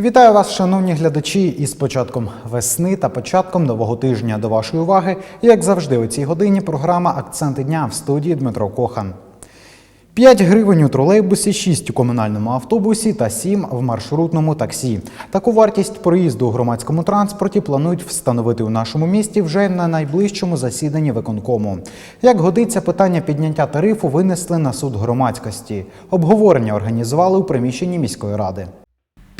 Вітаю вас, шановні глядачі, із початком весни та початком нового тижня. До вашої уваги, як завжди, у цій годині програма Акценти дня в студії Дмитро Кохан. 5 гривень у тролейбусі, 6 у комунальному автобусі та 7 в маршрутному таксі. Таку вартість проїзду у громадському транспорті планують встановити у нашому місті вже на найближчому засіданні виконкому. Як годиться, питання підняття тарифу винесли на суд громадськості. Обговорення організували у приміщенні міської ради.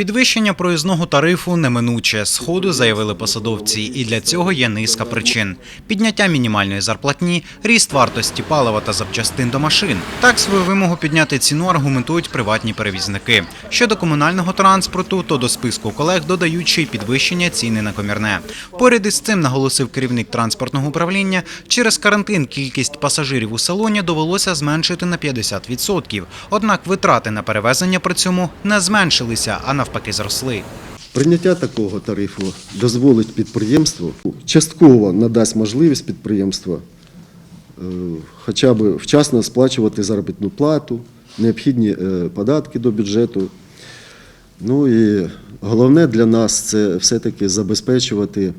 Підвищення проїзного тарифу неминуче. Сходу заявили посадовці, і для цього є низка причин: підняття мінімальної зарплатні, ріст вартості палива та запчастин до машин. Так свою вимогу підняти ціну аргументують приватні перевізники. Щодо комунального транспорту, то до списку колег додають ще й підвищення ціни на комірне. Поряд із цим наголосив керівник транспортного управління. Через карантин кількість пасажирів у салоні довелося зменшити на 50%. Однак витрати на перевезення при цьому не зменшилися, а навпаки зросли. Прийняття такого тарифу дозволить підприємству, частково надасть можливість підприємства е, хоча б вчасно сплачувати заробітну плату, необхідні е, податки до бюджету. Ну і головне для нас це все-таки забезпечувати,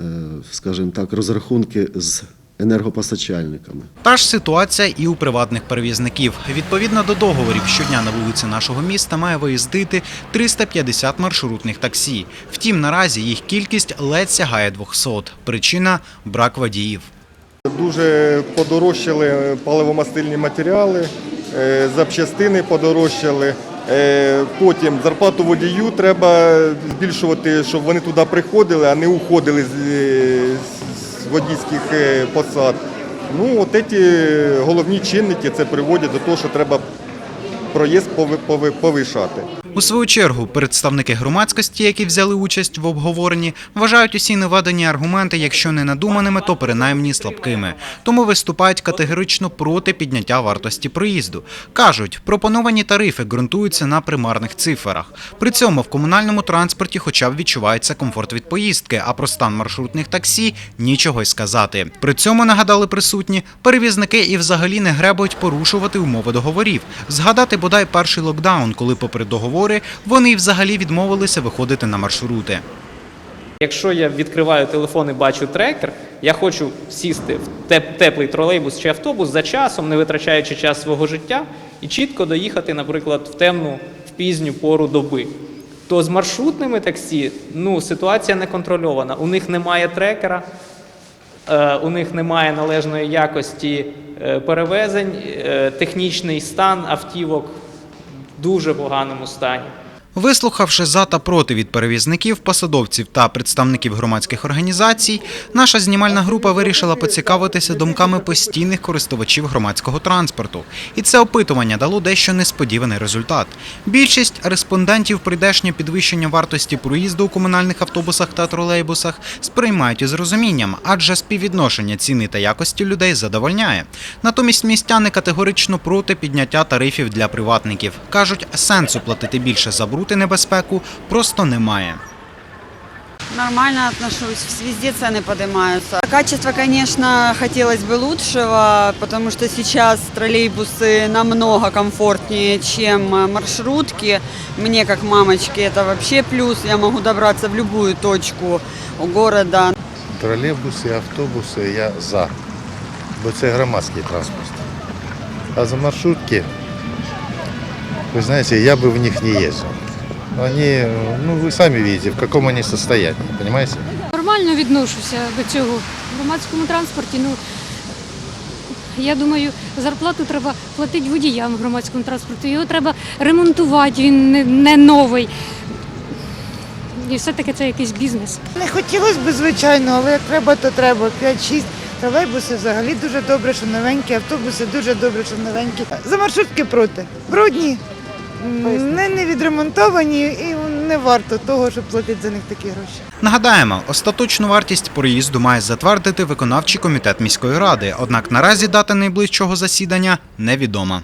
е, скажімо так, розрахунки з енергопостачальниками. Та ж ситуація і у приватних перевізників. Відповідно до договорів, щодня на вулиці нашого міста має виїздити 350 маршрутних таксі. Втім, наразі їх кількість ледь сягає 200. Причина брак водіїв. Дуже подорожчали паливомастильні матеріали, е, запчастини подорожчали. Е, Потім зарплату водію треба збільшувати, щоб вони туди приходили, а не уходили е, з водійських е, посад. Ну, от ці головні чинники це приводять до того, що треба проїзд пови- пови- повишати. У свою чергу, представники громадськості, які взяли участь в обговоренні, вважають усі наведені аргументи, якщо не надуманими, то принаймні слабкими. Тому виступають категорично проти підняття вартості проїзду. кажуть, пропоновані тарифи ґрунтуються на примарних цифрах. При цьому в комунальному транспорті, хоча б відчувається комфорт від поїздки, а про стан маршрутних таксі нічого й сказати. При цьому нагадали присутні, перевізники і взагалі не гребують порушувати умови договорів. Згадати бодай перший локдаун, коли, попри договори, вони взагалі відмовилися виходити на маршрути. Якщо я відкриваю телефон і бачу трекер, я хочу сісти в теплий тролейбус чи автобус за часом, не витрачаючи час свого життя, і чітко доїхати, наприклад, в темну, в пізню пору доби. То з маршрутними таксі ну, ситуація не контрольована. У них немає трекера, е, у них немає належної якості е, перевезень, е, технічний стан автівок дуже поганому стані. Вислухавши за та проти від перевізників, посадовців та представників громадських організацій, наша знімальна група вирішила поцікавитися думками постійних користувачів громадського транспорту. І це опитування дало дещо несподіваний результат. Більшість респондентів прийдешнє підвищення вартості проїзду у комунальних автобусах та тролейбусах сприймають із розумінням, адже співвідношення ціни та якості людей задовольняє. Натомість містяни категорично проти підняття тарифів для приватників. кажуть, сенсу платити більше за бруд і небезпеку просто немає. Нормально отношусь, везде цены поднимаются. Качество, конечно, хотелось бы лучшего, потому что сейчас троллейбусы намного комфортнее, чем э, маршрутки. Мне, как мамочке, это вообще плюс. Я могу добраться в любую точку города. Тролейбуси, автобуси я за, бо це громадський транспорт. А за маршрутки, ви знаєте, я би в них не їздив. Вони, ну ви самі бачите, в якому вони состоянии, понимаете? Нормально відношуся до цього. В громадському транспорті, ну я думаю, зарплату треба платити водіям в громадському транспорті. Його треба ремонтувати, він не, не новий. І все-таки це якийсь бізнес. Не хотілося б, звичайно, але як треба, то треба. 5-6. Тролейбуси взагалі дуже добре, що новенькі, автобуси дуже добре, що новенькі. За маршрутки проти. Брудні, не, не відремонтовані і не варто того, щоб платити за них такі гроші. Нагадаємо, остаточну вартість проїзду має затвердити виконавчий комітет міської ради. Однак наразі дата найближчого засідання невідома.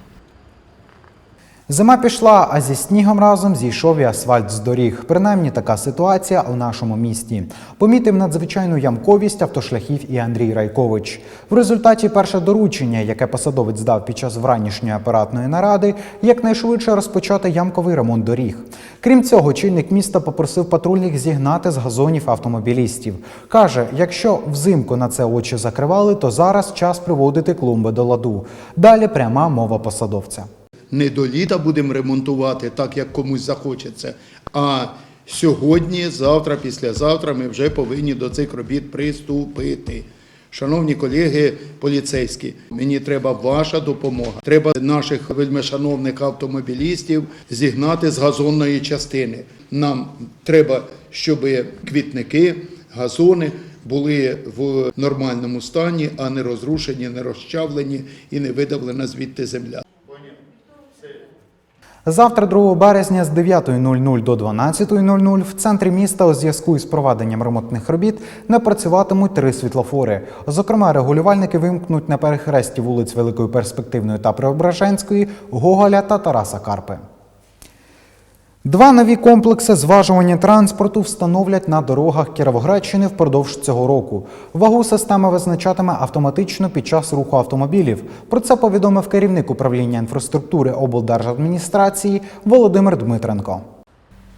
Зима пішла, а зі снігом разом зійшов і асфальт з доріг. Принаймні така ситуація у нашому місті. Помітив надзвичайну ямковість автошляхів і Андрій Райкович. В результаті перше доручення, яке посадовець дав під час вранішньої апаратної наради, якнайшвидше розпочати ямковий ремонт доріг. Крім цього, чільник міста попросив патрульних зігнати з газонів автомобілістів. Каже, якщо взимку на це очі закривали, то зараз час приводити клумби до ладу. Далі пряма мова посадовця. Не до літа будемо ремонтувати так, як комусь захочеться. А сьогодні, завтра, післязавтра ми вже повинні до цих робіт приступити. Шановні колеги поліцейські, мені треба ваша допомога. Треба наших вельмишановних автомобілістів зігнати з газонної частини. Нам треба, щоб квітники, газони були в нормальному стані, а не розрушені, не розчавлені і не видавлена звідти земля. Завтра, 2 березня, з 9.00 до 12.00 в центрі міста у зв'язку із проведенням ремонтних робіт не працюватимуть три світлофори. Зокрема, регулювальники вимкнуть на перехресті вулиць Великої Перспективної та Преображенської, Гоголя та Тараса Карпи. Два нові комплекси зважування транспорту встановлять на дорогах Кіровоградщини впродовж цього року. Вагу система визначатиме автоматично під час руху автомобілів. Про це повідомив керівник управління інфраструктури облдержадміністрації Володимир Дмитренко.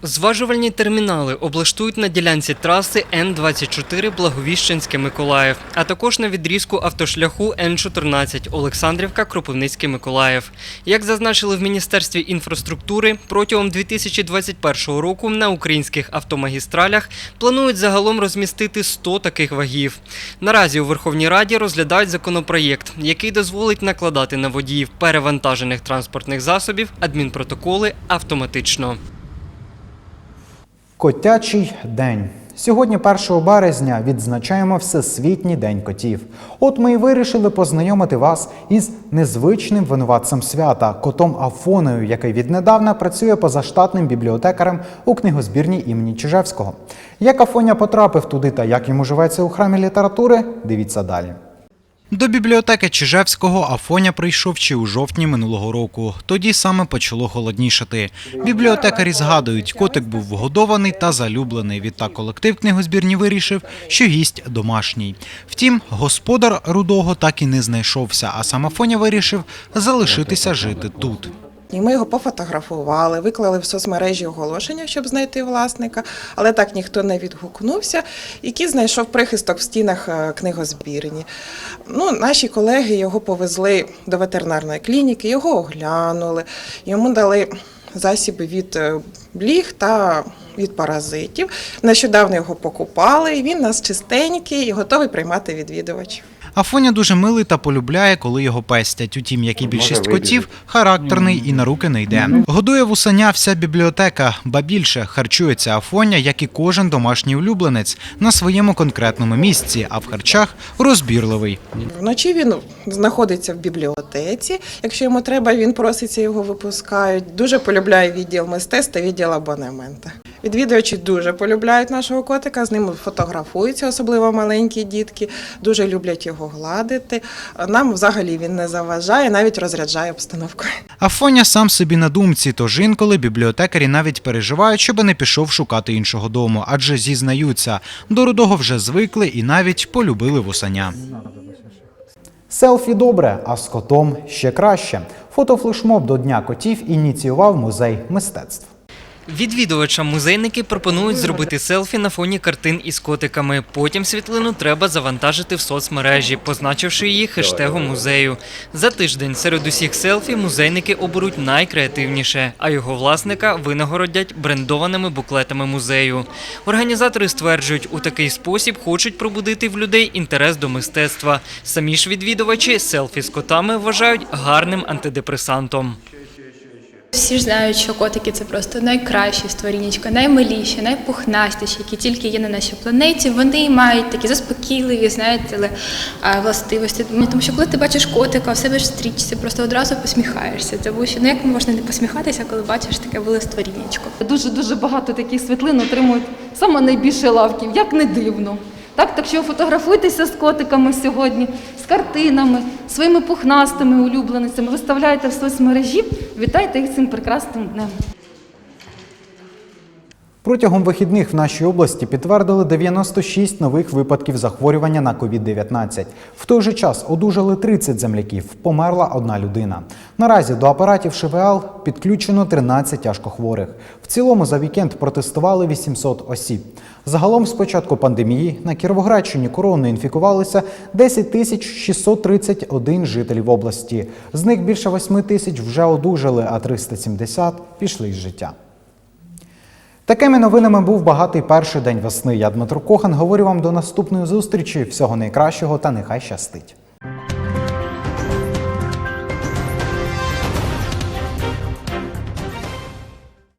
Зважувальні термінали облаштують на ділянці траси Н-24 Благовіщенське Миколаїв, а також на відрізку автошляху Н-14 Олександрівка Кропивницький Миколаїв. Як зазначили в Міністерстві інфраструктури, протягом 2021 року на українських автомагістралях планують загалом розмістити 100 таких вагів. Наразі у Верховній Раді розглядають законопроєкт, який дозволить накладати на водіїв перевантажених транспортних засобів адмінпротоколи автоматично. Котячий день. Сьогодні, 1 березня, відзначаємо Всесвітній день котів. От ми і вирішили познайомити вас із незвичним винуватцем свята котом Афоною, який віднедавна працює позаштатним бібліотекарем у книгозбірні імені Чижевського. Як Афоня потрапив туди та як йому живеться у храмі літератури, дивіться далі. До бібліотеки Чижевського Афоня прийшов ще у жовтні минулого року. Тоді саме почало холоднішати. Бібліотекарі згадують, котик був вгодований та залюблений. Відтак колектив книгозбірні вирішив, що гість домашній. Втім, господар рудого так і не знайшовся, а сам Афоня вирішив залишитися жити тут. І ми його пофотографували, виклали в соцмережі оголошення, щоб знайти власника, але так ніхто не відгукнувся. Кіт знайшов прихисток в стінах е, книгозбірні. Ну, наші колеги його повезли до ветеринарної клініки, його оглянули, йому дали засіби від е, бліг та від паразитів. Нещодавно його покупали, і він у нас чистенький і готовий приймати відвідувачів. Афоня дуже милий та полюбляє, коли його пестять. Утім, як і більшість котів, характерний і на руки не йде. Годує вусаня вся бібліотека, ба більше харчується Афоня, як і кожен домашній улюбленець, на своєму конкретному місці, а в харчах розбірливий. Вночі він знаходиться в бібліотеці. Якщо йому треба, він проситься, його випускають. Дуже полюбляє відділ мистецтв та відділ абонемента. Відвідувачі дуже полюбляють нашого котика, з ним фотографуються, особливо маленькі дітки, дуже люблять його гладити. Нам взагалі він не заважає, навіть розряджає обстановку. Афоня сам собі на думці, тож інколи бібліотекарі навіть переживають, щоб не пішов шукати іншого дому, адже зізнаються, до рудого вже звикли і навіть полюбили вусаня. Селфі добре, а з котом ще краще. Фотофлешмоб до Дня котів ініціював музей мистецтв. Відвідувачам музейники пропонують зробити селфі на фоні картин із котиками. Потім світлину треба завантажити в соцмережі, позначивши її хештегом музею. За тиждень серед усіх селфі музейники оберуть найкреативніше, а його власника винагородять брендованими буклетами музею. Організатори стверджують, у такий спосіб хочуть пробудити в людей інтерес до мистецтва. Самі ж відвідувачі селфі з котами вважають гарним антидепресантом. Всі ж знають, що котики це просто найкращі створіннячка, наймиліші, найпухнастіші, які тільки є на нашій планеті. Вони мають такі заспокійливі, знаєте, властивості. Ну, Тому що коли ти бачиш котика, в себе ж стрічці, просто одразу посміхаєшся. Тому що ну як можна не посміхатися, коли бачиш таке буле створіннячко. Дуже дуже багато таких світлин отримують саме найбільше лавків, як не дивно. Так, так що фотографуйтеся з котиками сьогодні, з картинами, своїми пухнастими улюбленицями, виставляйте в соцмережі, вітайте їх цим прекрасним днем. Протягом вихідних в нашій області підтвердили 96 нових випадків захворювання на COVID-19. В той же час одужали 30 земляків, померла одна людина. Наразі до апаратів ШВЛ підключено 13 тяжкохворих. В цілому за вікенд протестували 800 осіб. Загалом з початку пандемії на Кіровоградщині короною інфікувалися 10 тисяч 631 жителів області. З них більше 8 тисяч вже одужали, а 370 пішли з життя. Такими новинами був багатий перший день весни. Я Дмитро Кохан. Говорю вам до наступної зустрічі. Всього найкращого та нехай щастить.